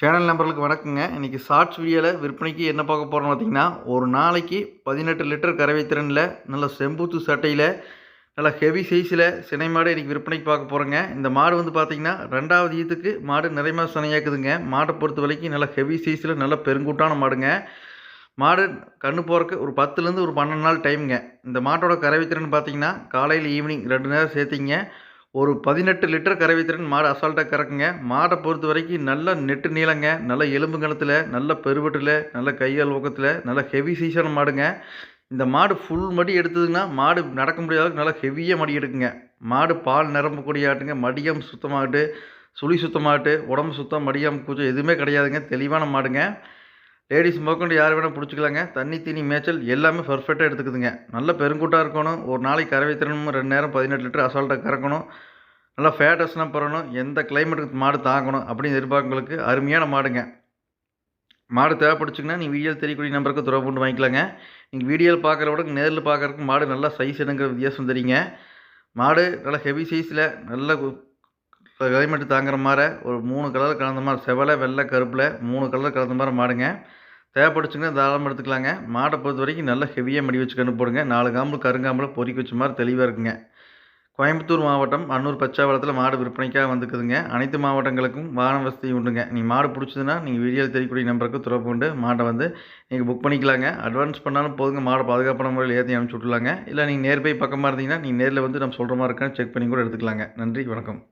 Channel நம்பர்களுக்கு வணக்கங்க. இன்றைக்கி shorts வீடியோவில் விற்பனைக்கு என்ன பார்க்க போகிறோம்னு பார்த்தீங்கன்னா ஒரு நாளைக்கு பதினெட்டு லிட்டர் கறவை திறனில் நல்ல செம்பூத்து சட்டையில் நல்ல ஹெவி சைஸில் சினை மாடு இன்றைக்கி விற்பனைக்கு பார்க்க போகிறோங்க இந்த மாடு வந்து பார்த்திங்கன்னா ரெண்டாவது ஈத்துக்கு மாடு நிறைய சினையாக்குதுங்க. மாடை பொறுத்த வரைக்கும் நல்ல ஹெவி சைஸில் நல்ல பெருங்கூட்டான மாடுங்க. மாடு கண்ணு போகிறக்கு ஒரு பத்துலேருந்து ஒரு பன்னெண்டு நாள் டைமுங்க இந்த மாட்டோட கறவை திறன் பார்த்தீங்கன்னா காலையில் ஈவினிங் ரெண்டு நேரம் சேர்த்திங்க. ஒரு பதினெட்டு லிட்டர் கறவை திறன் மாடு அசால்ட்டாக கறக்குங்க. மாடை பொறுத்த வரைக்கும் நல்ல நெட்டு நீளங்க நல்ல எலும்பு கணத்தில் நல்ல பெருவட்டில் நல்ல கையால் ஊக்கத்தில் நல்ல ஹெவி சீசன் மாடுங்க. இந்த மாடு ஃபுல் மடி எடுத்ததுன்னா மாடு நடக்க முடியாத அளவுக்கு நல்லா ஹெவியாக மடி எடுக்குங்க. மாடு பால் நிரம்பக்கூடிய ஆட்டுங்க மடியம் சுத்தமாகட்டு சுழி சுத்தமாகட்டு உடம்பு சுத்தம் மடியம் கூச்சம் எதுவுமே கிடையாதுங்க. தெளிவான மாடுங்க. லேடிஸ் முதற்கொண்டு யார் வேணால் பிடிச்சிக்கலாங்க. தண்ணி தீனி மேய்ச்சல் எல்லாமே பர்ஃபெக்டாக எடுத்துக்குதுங்க. நல்ல பெருங்கூட்டாக இருக்கணும். ஒரு நாளைக்கு கறவை திறனும் ரெண்டு நேரம் பதினெட்டு லிட்டர் அசால்ட்டாக கறக்கணும். நல்லா ஃபேட்டஸ்லாம் பரணும் எந்த கிளைமேட்டுக்கு மாடு தாங்கணும் அப்படின்னு எதிர்பார்க்கங்களுக்கு அருமையான மாடுங்க. மாடு தேவைப்படுச்சுங்கன்னா நீங்கள் வீடியோ தெரியக்கூடிய நம்பருக்கு துறவு கொண்டு வாங்கிக்கலாங்க. நீங்கள் வீடியோவில் பார்க்குற விட நேரில் பார்க்குறதுக்கு மாடு நல்லா சைஸ் என்னங்கிற வித்தியாசம் தெரியுங்க. மாடு நல்லா ஹெவி சைஸில் நல்ல கிளைமேட்டு தாங்குற மாதிரி ஒரு மூணு கலர் கலந்த மாதிரி செவலை வெள்ளை கருப்பில் மூணு கலர் கலந்த மாதிரி மாடுங்க. தேவைப்படுச்சுங்கன்னா தாராளமாக எடுத்துக்கலாங்க. மாடை பொறுத்த வரைக்கும் நல்லா ஹெவியாக மடி வச்சு கண்ணு போடுங்க. நாலு காம்பு கருங்காம்பில் பொறிக்க வச்ச மாதிரி தெளிவாக இருக்குங்க. கோயம்புத்தூர் மாவட்டம் அன்னூர் பச்சாவளத்தில் மாடு விற்பனைக்காக வந்துக்குதுங்க அனைத்து மாவட்டங்களுக்கும் வாகன வசதி உண்டுங்க. நீங்கள் மாடு பிடிச்சதுன்னா நீங்கள் வீடியோவில் தெரியக்கூடிய நம்பருக்கு தொடர்பு கொண்டு மாட்டை வந்து நீங்கள் புக் பண்ணிக்கலாங்க. அட்வான்ஸ் பண்ணாலும் போதுங்க. மாடை பாதுகாப்பான முறையில் ஏற்றி அனுப்பிச்சி விட்லாங்க இல்லை நீங்கள் நேர் போய் பக்கமாக இருந்தீங்கன்னா நீங்கள் நேரில் வந்து நம்ம சொல்கிற மாதிரி இருக்கான்னு செக் பண்ணி கூட எடுத்துக்கலாங்க. நன்றி வணக்கம்.